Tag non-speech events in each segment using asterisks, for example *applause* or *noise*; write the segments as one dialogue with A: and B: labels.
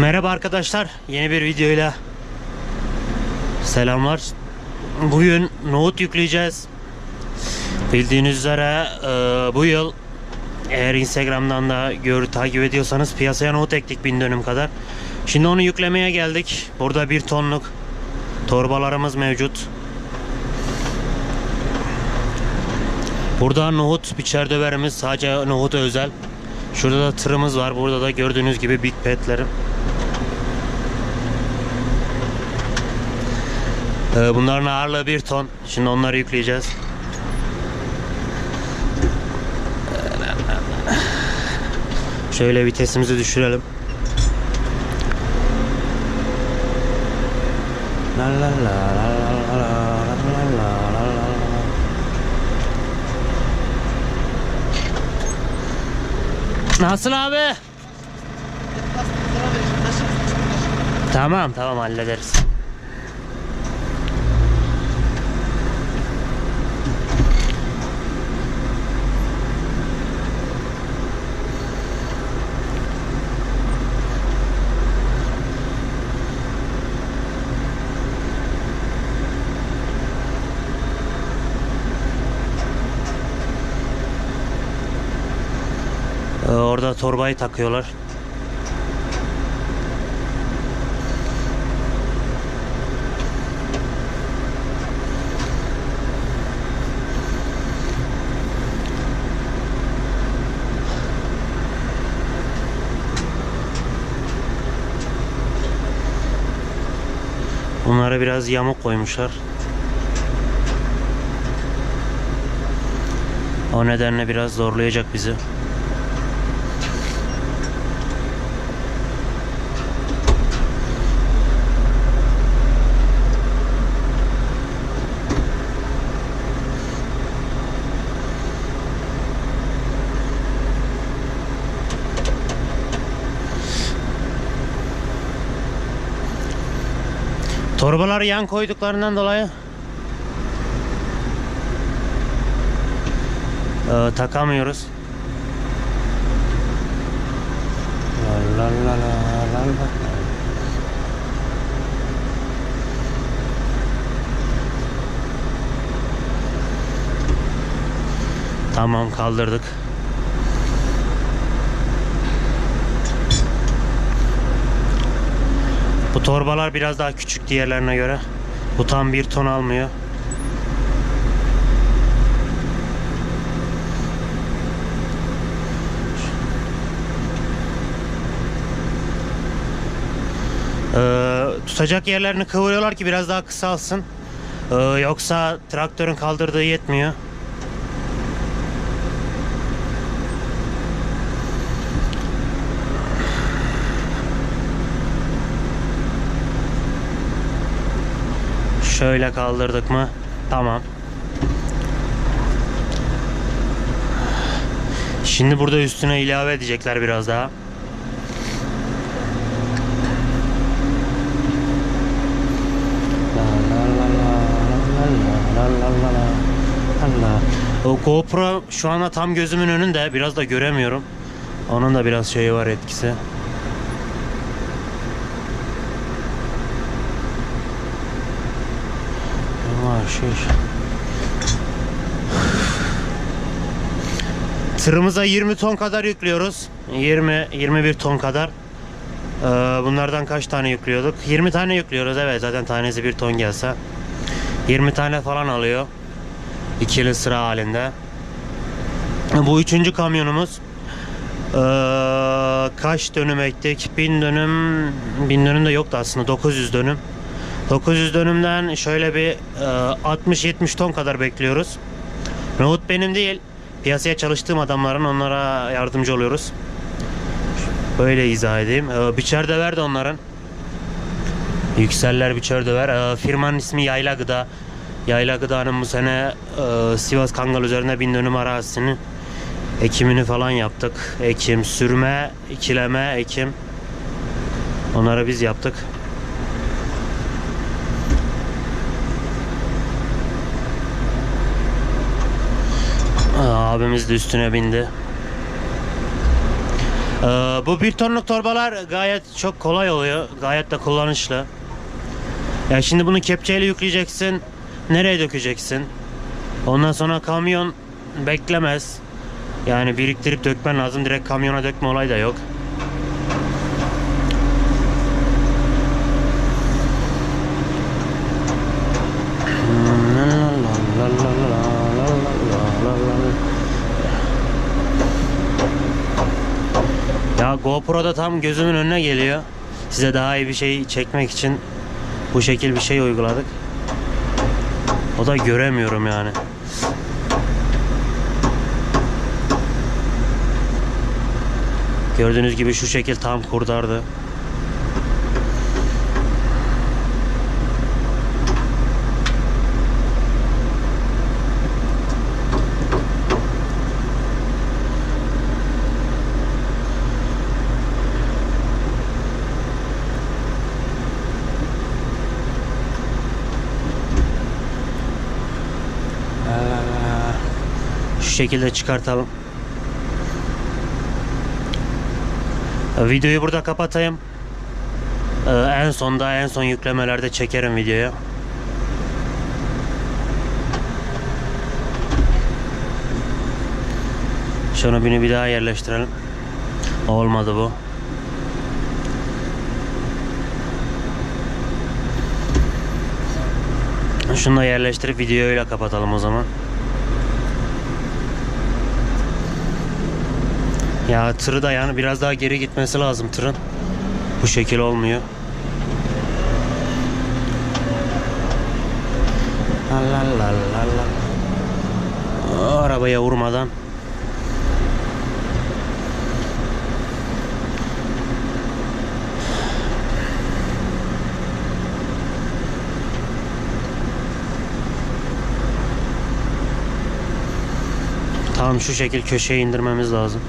A: Merhaba arkadaşlar. Yeni bir videoyla selamlar. Bugün nohut yükleyeceğiz. Bildiğiniz üzere e, bu yıl eğer Instagram'dan da gör takip ediyorsanız piyasaya nohut ektik bin dönüm kadar. Şimdi onu yüklemeye geldik. Burada bir tonluk torbalarımız mevcut. Burada nohut biçer döverimiz sadece nohut özel. Şurada da tırımız var. Burada da gördüğünüz gibi big petlerim. Bunların ağırlığı 1 ton. Şimdi onları yükleyeceğiz. Şöyle vitesimizi düşürelim. Nasılsın abi? Tamam tamam hallederiz. Ee, Orada torbayı takıyorlar. Bunlara biraz yamuk koymuşlar. O nedenle biraz zorlayacak bizi. Torbaları yan koyduklarından dolayı e, takamıyoruz. La la la la la la. Tamam kaldırdık. Bu torbalar biraz daha küçük diğerlerine göre. Bu tam bir ton almıyor. Ee, tutacak yerlerini kıvırıyorlar ki biraz daha kısalsın. Ee, yoksa traktörün kaldırdığı yetmiyor. Şöyle kaldırdık mı? Tamam. Şimdi burada üstüne ilave edecekler biraz daha. O GoPro şu anda tam gözümün önünde. Biraz da göremiyorum. Onun da biraz şeyi var etkisi. Yavaş. Tırımıza 20 ton kadar yüklüyoruz. 20 21 ton kadar. Ee, bunlardan kaç tane yüklüyorduk? 20 tane yüklüyoruz evet zaten tanesi 1 ton gelse. 20 tane falan alıyor. İkili sıra halinde. Bu üçüncü kamyonumuz. Ee, kaç dönüm ektik? 1000 dönüm 1000 dönüm de yoktu aslında 900 dönüm. 900 dönümden şöyle bir e, 60-70 ton kadar bekliyoruz. Nohut benim değil. Piyasaya çalıştığım adamların onlara yardımcı oluyoruz. Böyle izah edeyim. E, biçer de verdi onların. Yükseller biçer de ver. E, firmanın ismi Yayla Gıda. Yayla Gıda'nın bu sene e, Sivas Kangal üzerinde bin dönüm arazisini ekimini falan yaptık. Ekim, sürme, ikileme, ekim. Onları biz yaptık. Abimiz de üstüne bindi. Ee, bu bir tonluk torbalar gayet çok kolay oluyor. Gayet de kullanışlı. Ya şimdi bunu kepçeyle yükleyeceksin. Nereye dökeceksin? Ondan sonra kamyon beklemez. Yani biriktirip dökmen lazım. Direkt kamyona dökme olayı da yok. Ya GoPro'da tam gözümün önüne geliyor. Size daha iyi bir şey çekmek için bu şekil bir şey uyguladık. O da göremiyorum yani. Gördüğünüz gibi şu şekil tam kurtardı. Şu şekilde çıkartalım. Videoyu burada kapatayım. Ee, en sonda en son yüklemelerde çekerim videoyu. Şunu bini bir daha yerleştirelim. Olmadı bu. Şunu da yerleştirip videoyu öyle kapatalım o zaman. Ya tırı da yani biraz daha geri gitmesi lazım tırın. Bu şekil olmuyor. La Arabaya vurmadan. Tam şu şekil köşeye indirmemiz lazım.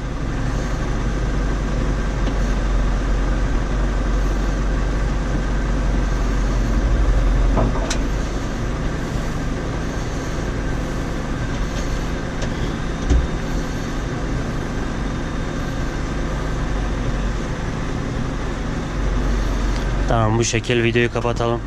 A: Tamam bu şekil videoyu kapatalım.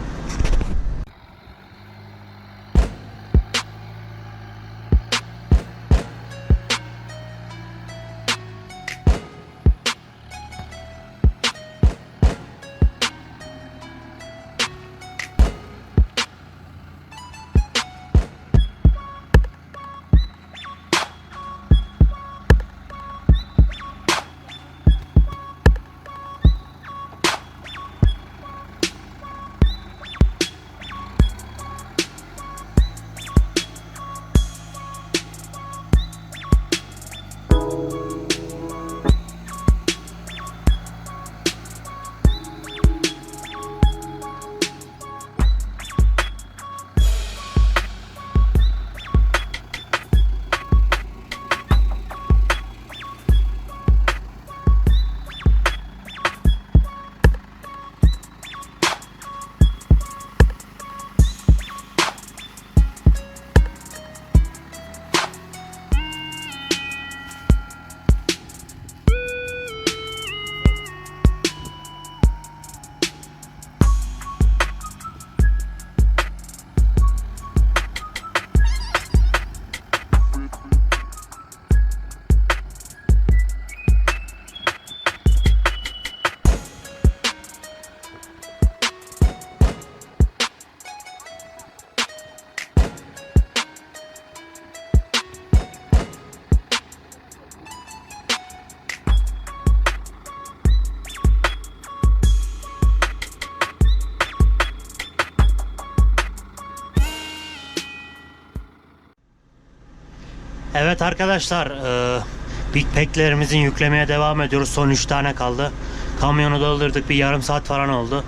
A: Evet arkadaşlar e, Big Pack'lerimizin yüklemeye devam ediyoruz. Son 3 tane kaldı. Kamyonu doldurduk bir yarım saat falan oldu.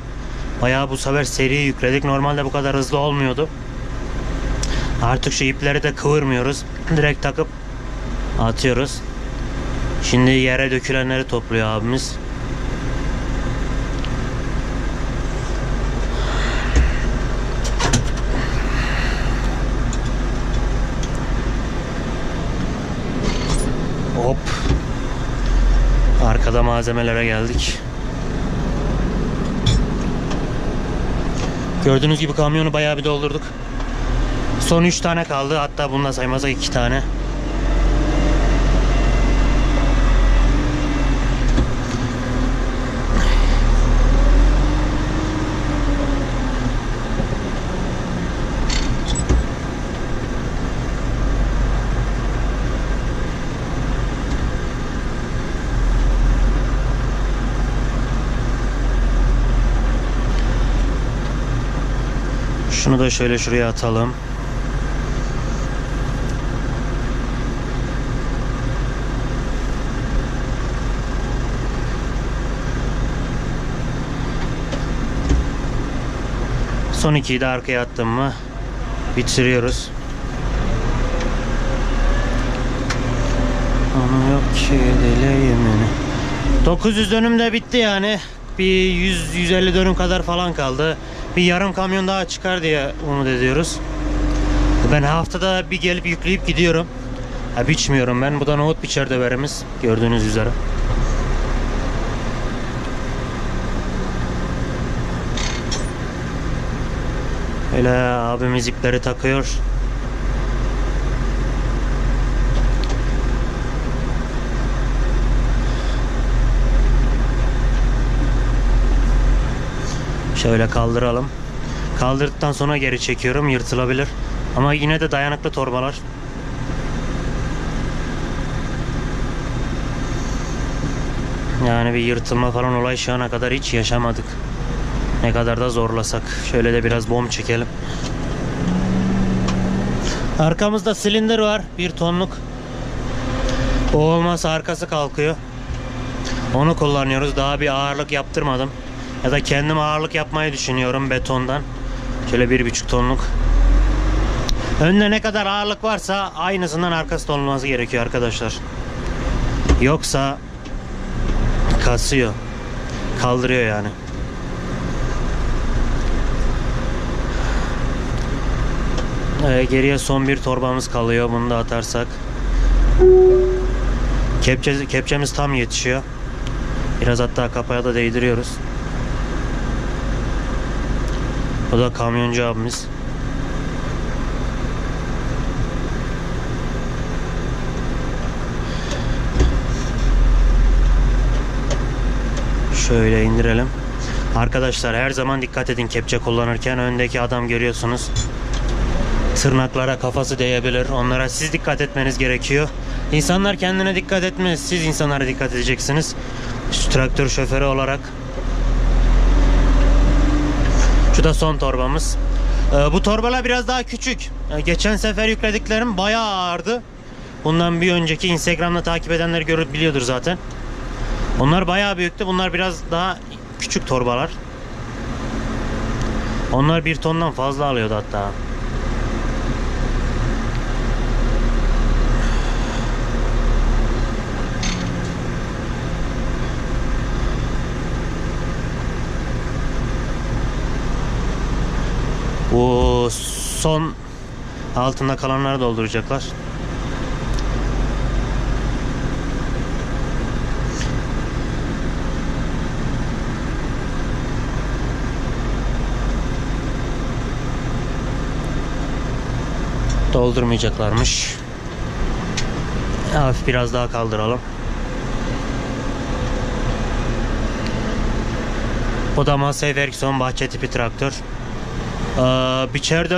A: Bayağı bu sefer seri yükledik. Normalde bu kadar hızlı olmuyordu. Artık şu ipleri de kıvırmıyoruz. Direkt takıp atıyoruz. Şimdi yere dökülenleri topluyor abimiz. Arkada malzemelere geldik. Gördüğünüz gibi kamyonu bayağı bir doldurduk. Son 3 tane kaldı. Hatta bununla saymazsak 2 tane. Şunu da şöyle şuraya atalım. Son ikiyi de arkaya attım mı bitiriyoruz. Onu yok ki deleyimini. 900 dönüm de bitti yani. Bir 100 150 dönüm kadar falan kaldı. Bir yarım kamyon daha çıkar diye umut ediyoruz. Ben haftada bir gelip yükleyip gidiyorum. Ha, biçmiyorum ben. Bu da nohut biçer döverimiz. Gördüğünüz üzere. Öyle abimiz ipleri takıyor. Şöyle kaldıralım. Kaldırdıktan sonra geri çekiyorum. Yırtılabilir. Ama yine de dayanıklı torbalar. Yani bir yırtılma falan olay şu ana kadar hiç yaşamadık. Ne kadar da zorlasak. Şöyle de biraz bom çekelim. Arkamızda silindir var. Bir tonluk. O olmazsa arkası kalkıyor. Onu kullanıyoruz. Daha bir ağırlık yaptırmadım. Ya da kendim ağırlık yapmayı düşünüyorum betondan. Şöyle bir buçuk tonluk. Önde ne kadar ağırlık varsa aynısından arkası olması gerekiyor arkadaşlar. Yoksa kasıyor. Kaldırıyor yani. Ee, geriye son bir torbamız kalıyor. Bunu da atarsak. Kepçe, kepçemiz tam yetişiyor. Biraz hatta kapaya da değdiriyoruz. Bu da kamyoncu abimiz. Şöyle indirelim. Arkadaşlar her zaman dikkat edin kepçe kullanırken. Öndeki adam görüyorsunuz. Tırnaklara kafası değebilir. Onlara siz dikkat etmeniz gerekiyor. İnsanlar kendine dikkat etmez. Siz insanlara dikkat edeceksiniz. Traktör şoförü olarak. Şu da son torbamız. Ee, bu torbalar biraz daha küçük. Ee, geçen sefer yüklediklerim bayağı ağırdı. Bundan bir önceki Instagram'da takip edenler görüp biliyordur zaten. Onlar bayağı büyüktü. Bunlar biraz daha küçük torbalar. Onlar bir tondan fazla alıyordu hatta. Bu son altında kalanları dolduracaklar. Doldurmayacaklarmış. Hafif biraz daha kaldıralım. Bu da Massey Ferguson bahçe tipi traktör. Ee, biçer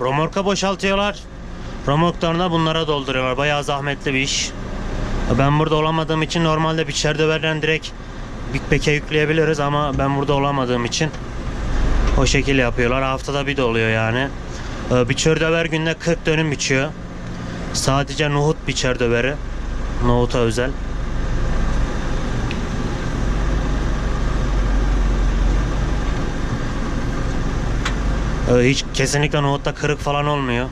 A: romorka boşaltıyorlar. Romorklarına bunlara dolduruyorlar. Bayağı zahmetli bir iş. Ben burada olamadığım için normalde biçer döverden direkt Big Pack'e yükleyebiliriz ama ben burada olamadığım için o şekilde yapıyorlar. Haftada bir de oluyor yani. Ee, biçer günde 40 dönüm biçiyor. Sadece nohut biçer döveri. Nohuta özel. Hiç kesinlikle nohutta kırık falan olmuyor.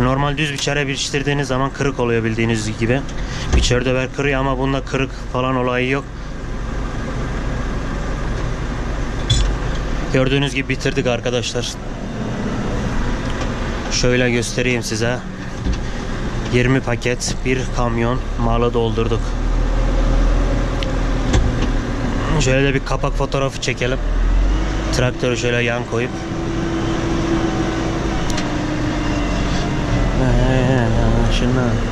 A: Normal düz biçere biçtirdiğiniz zaman kırık oluyor bildiğiniz gibi. Biçer döver kırıyor ama bunda kırık falan olayı yok. Gördüğünüz gibi bitirdik arkadaşlar. Şöyle göstereyim size. 20 paket bir kamyon malı doldurduk. Şöyle de bir kapak fotoğrafı çekelim. Traktörü şöyle yan koyup. Ee, Şuna. Bu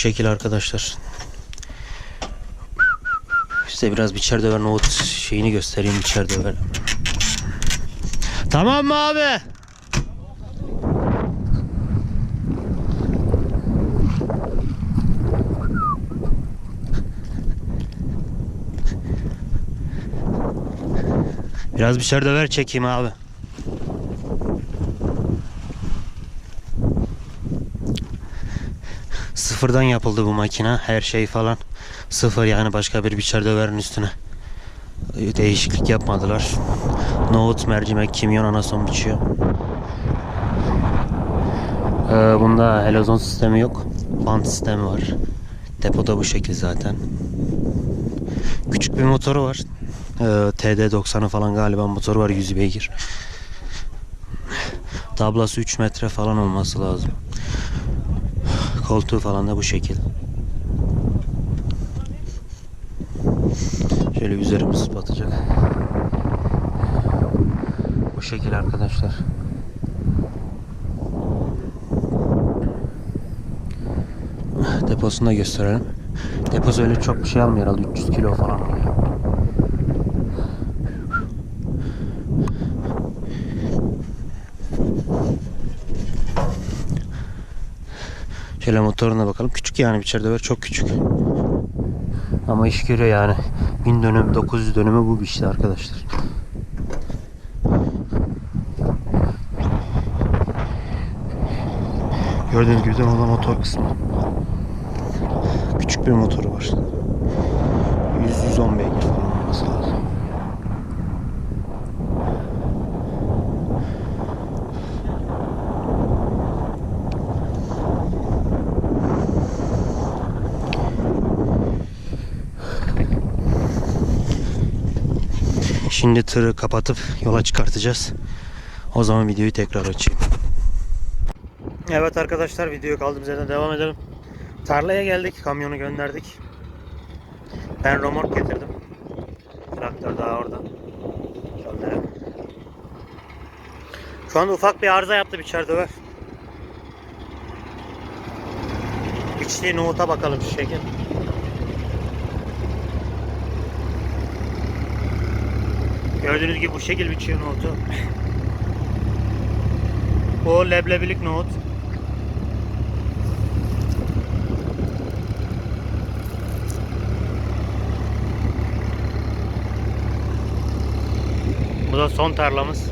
A: şekil arkadaşlar. Size biraz biçer döver nohut şeyini göstereyim biçer döver. Tamam mı abi? Biraz biçer döver çekeyim abi. Sıfırdan yapıldı bu makine. Her şey falan sıfır yani başka bir biçer döverin üstüne. Değişiklik yapmadılar. Nohut, mercimek, kimyon, anason biçiyor. Ee, bunda helozon sistemi yok. Bant sistemi var. Depoda bu şekil zaten. Küçük bir motoru var. Ee, TD90'ı falan galiba motoru var 100 beygir. Tablası 3 metre falan olması lazım. Koltuğu falan da bu şekil. Şöyle üzerimiz batacak. Bu şekil arkadaşlar. Deposunu da gösterelim. Deposu öyle çok bir şey almıyor herhalde 300 kilo falan Şöyle motoruna bakalım. Küçük yani içeride var çok küçük. Ama iş görüyor yani. 1000 dönüm 900 dönümü bu bir işte arkadaşlar. Gördüğünüz gibi de orada motor kısmı. Küçük bir motoru var. 100-110 beygir falan olması lazım. Şimdi tırı kapatıp yola çıkartacağız. O zaman videoyu tekrar açayım. Evet arkadaşlar videoyu kaldığımız yerden devam edelim. Tarlaya geldik. Kamyonu gönderdik. Ben romork getirdim. Traktör daha orada. Şu anda ufak bir arıza yaptı bir döver. İçtiği nohuta bakalım şu şekil. Gördüğünüz gibi bu şekil biçiyor nohutu. Bu leblebilik nohut. Bu da son tarlamız.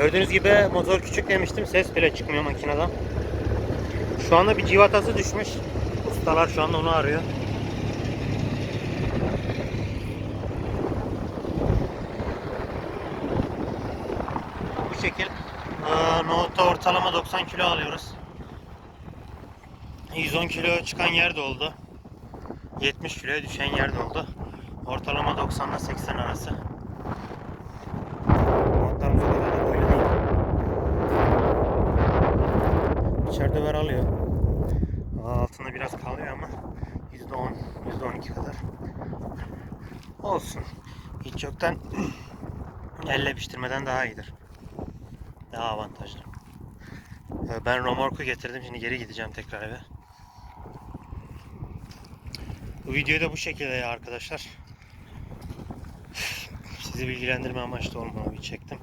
A: Gördüğünüz gibi motor küçük demiştim. Ses bile çıkmıyor makineden. Şu anda bir civatası düşmüş. Ustalar şu anda onu arıyor. Bu şekil. Ee, nohutta ortalama 90 kilo alıyoruz. 110 kilo çıkan yer de oldu. 70 kiloya düşen yer de oldu. Ortalama 90 ile 80 arası. Nohutlarımız o kadar da böyle değil. İçeride ver alıyor. Altında biraz kalıyor ama %10, %12 kadar. Olsun. Hiç yoktan *clears throat* elle piştirmeden daha iyidir. Daha avantajlı. Ee, Ben romorku getirdim. Şimdi geri gideceğim tekrar eve. Bu videoyu da bu şekilde arkadaşlar. *sighs* Sizi bilgilendirme amaçlı olmalı bir çektim.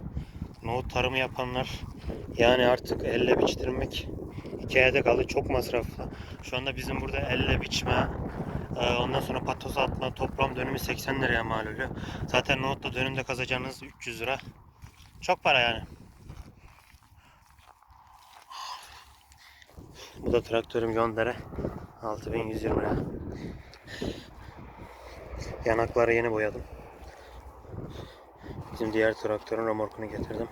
A: Nohut tarımı yapanlar yani artık elle biçtirmek iki ayda kaldı. Çok masraflı. Şu anda bizim burada elle biçme, e, ondan sonra patos atma toplam dönümü 80 liraya mal oluyor. Zaten nohutla dönümde kazacağınız 300 lira. Çok para yani. Bu da traktörüm Yondere. 6120 lira. Yanakları yeni boyadım. Bizim diğer traktörün remorkunu getirdim.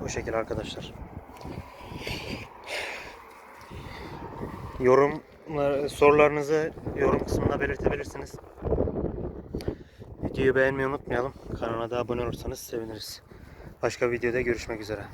A: Bu şekil arkadaşlar. Yorum sorularınızı yorum kısmında belirtebilirsiniz. Videoyu beğenmeyi unutmayalım. Kanala da abone olursanız seviniriz. Başka videoda görüşmek üzere.